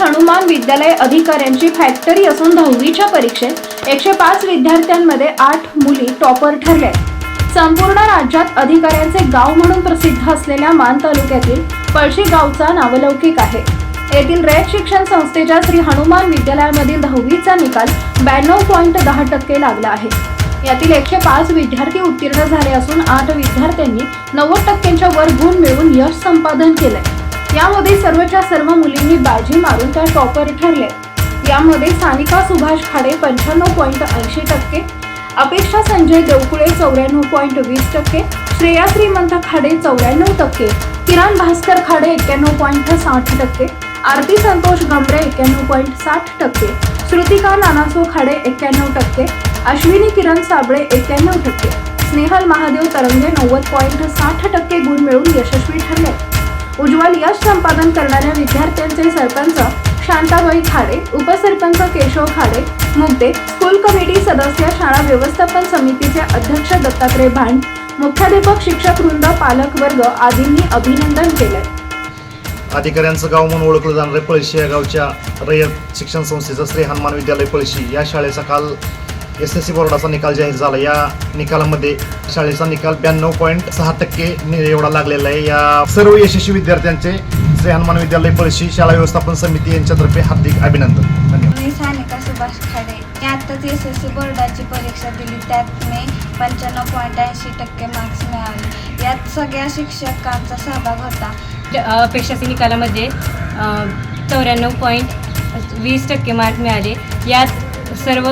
हनुमान विद्यालय अधिकाऱ्यांची फॅक्टरी असून दहावीच्या परीक्षेत एकशे पाच विद्यार्थ्यांमध्ये आठ मुली टॉपर ठरल्या संपूर्ण राज्यात अधिकाऱ्यांचे गाव म्हणून प्रसिद्ध असलेल्या मान तालुक्यातील पळशी गावचा नावलौकिक आहे. येथील रेड शिक्षण संस्थेच्या श्री हनुमान विद्यालयामधील दहावीचा निकाल ब्याण्णव पॉईंट दहा टक्के लागला आहे. यातील एकशे पाच विद्यार्थी उत्तीर्ण झाले असून आठ विद्यार्थ्यांनी नव्वद टक्क्यांच्या वर गुण मिळवून यश संपादन केलंय. यामध्ये सर्वच्या सर्व मुलींनी बाजी मारून त्या टॉपर ठरल्या यामध्ये सानिका सुभाष खाडे पंच्याण्णव पॉईंट ऐंशी टक्के अपेक्षा संजय देवकुळे चौऱ्याण्णव पॉईंट वीस टक्के श्रेया श्रीमंत खाडे चौऱ्याण्णव टक्के किरण भास्कर खाडे एक्क्याण्णव पॉईंट साठ टक्के आरती संतोष गमरे एक्क्याण्णव पॉईंट साठ टक्के श्रुतिका नानासो खाडे एक्क्याण्णव टक्के अश्विनी किरण साबळे एक्क्याण्णव टक्के स्नेहल महादेव तरंगे नव्वद पॉईंट साठ टक्के गुण मिळवून यशस्वी ठरले. उज्ज्वल यश संपादन करणाऱ्या विद्यार्थ्यांचे सरपंच शांताबाई खाडे उपसरपंच केशव खाडे मुगदे स्कूल कमिटी सदस्य शाळा व्यवस्थापन समितीचे अध्यक्ष दत्तात्रय भांड मुख्याध्यापक शिक्षक वृंद पालक वर्ग आदींनी अभिनंदन केलंय. अधिकाऱ्यांचं गाव म्हणून ओळखलं जाणारे पळशी या गावच्या रयत शिक्षण संस्थेचं श्री हनुमान विद्यालय पळशी या शाळेचा काल एस एस सी बोर्डाचा निकाल जाहीर झाला. या निकालामध्ये शाळेचा निकाल ब्याण्णव पॉईंट सहा टक्के नि- एवढा लागलेला आहे. या सर्व यशस्वी विद्यार्थ्यांचे श्री हनुमान विद्यालय पळशी शाळा व्यवस्थापन समिती यांच्यातर्फे हार्दिक अभिनंदन. धन्यवाद. मी सानिका सुभाष खाडे. मी आत्ताच एस एस सी बोर्डाची परीक्षा दिली. त्यात मी पंच्याण्णव पॉईंट ऐंशी टक्के मार्क्स मिळाले. यात सगळ्या शिक्षकांचा सहभाग होता. अपेक्षाच्या निकालामध्ये चौऱ्याण्णव पॉईंट वीस टक्के मार्क मिळाले. यात सर्व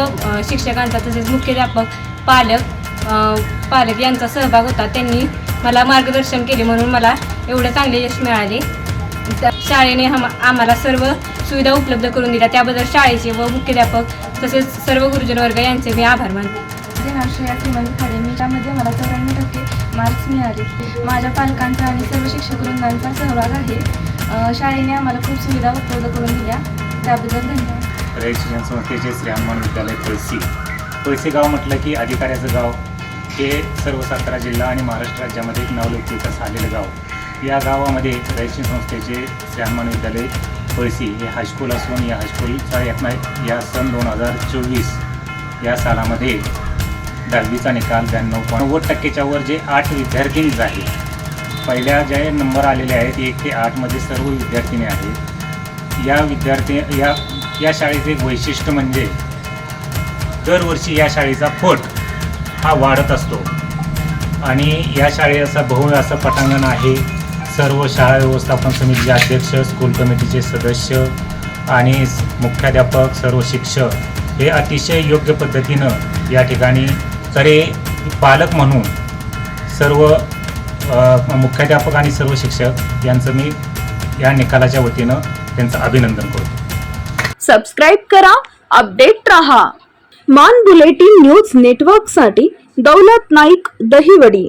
शिक्षकांचा तसेच मुख्याध्यापक पालक पालक यांचा सहभाग होता. त्यांनी मला मार्गदर्शन केले म्हणून मला एवढं चांगले यश मिळाले. त्या शाळेने हम आम्हाला सर्व सुविधा उपलब्ध करून दिल्या. त्याबद्दल शाळेचे व मुख्याध्यापक तसेच सर्व गुरुजनवर्ग यांचे मी आभार मानते श्रेया श्रीमंत खाडे मी त्यामध्ये मला चौऱ्याण्णव टक्के मार्क्स मिळाले. माझ्या पालकांचा आणि सर्व शिक्षक वृंदांचा सहभाग आहे. शाळेने आम्हाला खूप सुविधा उपलब्ध करून दिल्या. त्याबद्दल धन्यवाद. रयत शिक्षण संस्थेचे श्री हनुमान विद्यालय पळसी पळसी गाव म्हटलं की अधिकाऱ्याचं गाव. हे सर्व सातारा जिल्हा आणि महाराष्ट्र राज्यामध्ये एक नावलौकिक असं आलेलं गाव. या गावामध्ये रयत शिक्षण संस्थेचे श्री हनुमान विद्यालय पळसी हे हायस्कूल असून या हायस्कूलचा यातना या सन दोन हजार चोवीस या सालामध्ये दहावीचा निकाल ब्याण्णव पॉईंट नव्वद टक्केच्या वर जे आठ विद्यार्थिनीच आहेत. पहिल्या जे नंबर आलेले आहेत एक ते आठमध्ये सर्व विद्यार्थिनी आहेत. या विद्यार्थी या या शाळेचे एक वैशिष्ट्य म्हणजे दरवर्षी या शाळेचा फट हा वाढत असतो. आणि या शाळेचा बहुळ असं पटांगण आहे. सर्व शाळा व्यवस्थापन समितीचे अध्यक्ष स्कूल कमिटीचे सदस्य आणि मुख्याध्यापक सर्व शिक्षक हे अतिशय योग्य पद्धतीनं या ठिकाणी करे पालक म्हणून सर्व मुख्याध्यापक आणि सर्व शिक्षक यांचं मी या निकालाच्या वतीनं त्यांचं अभिनंदन करतो. सबस्क्राईब करा अपडेट रहा. मान बुलेटिन न्यूज नेटवर्कसाठी दौलत नाईक दहिवडी.